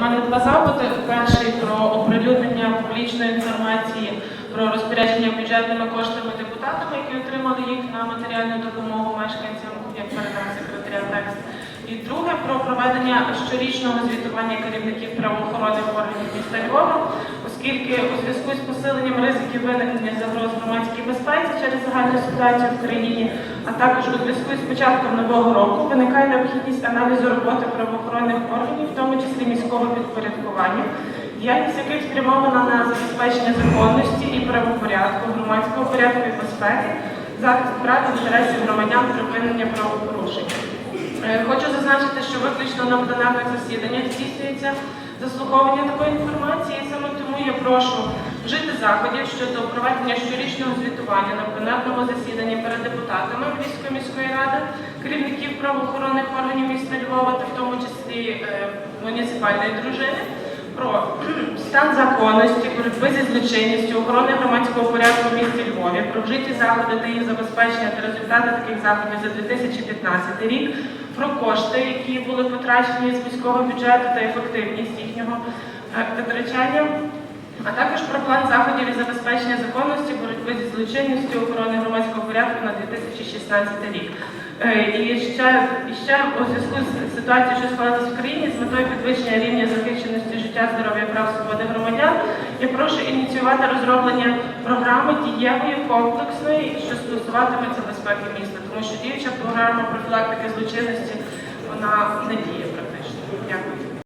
У мене два запити. Перший про оприлюднення публічної інформації про розпорядження бюджетними коштами депутатами, які отримали їх на матеріальну допомогу мешканцям, як передав секретаря текст. І друге про проведення щорічного звітування керівників правоохоронних органів міста Львова, оскільки у зв'язку з посиленням ризиків виникнення загроз громадській безпеці через загальну ситуацію в країні, а також у зв'язку з початком нового року виникає необхідність аналізу роботи правоохоронних органів, в тому числі підпорядкування, діяльність яких спрямована на забезпечення законності і правопорядку, громадського порядку і безпеки, захист прав і інтересів громадян, припинення правопорушень. Е, Хочу зазначити, що виключно на пленарних засіданнях здійснюється заслуховування такої інформації. і Саме тому я прошу вжити заходів щодо проведення щорічного звітування на пленарному засіданні перед депутатами Львівської міської ради, керівників правоохоронних органів міста Львова та в тому числі е, муніципальної дружини. Про стан законності, боротьби зі злочинністю, охорони громадського порядку в місті Львові, про вжиті заходи та їх забезпечення та результати таких заходів за 2015 рік, про кошти, які були потрачені з міського бюджету та ефективність їхнього е, витрачання, а також про план заходів із забезпечення законності, боротьби зі злочинністю, охорони громадського порядку на 2016 рік. Е, І ще, і ще у зв'язку з ситуацією, що склалася в країні, метою підвищення рівня захищеності життя, здоров'я, прав, свободи громадян, я прошу ініціювати розроблення програми дієвої, комплексної, що стосуватиметься безпеки міста, тому що діюча програма профілактики злочинності вона не діє практично. Дякую.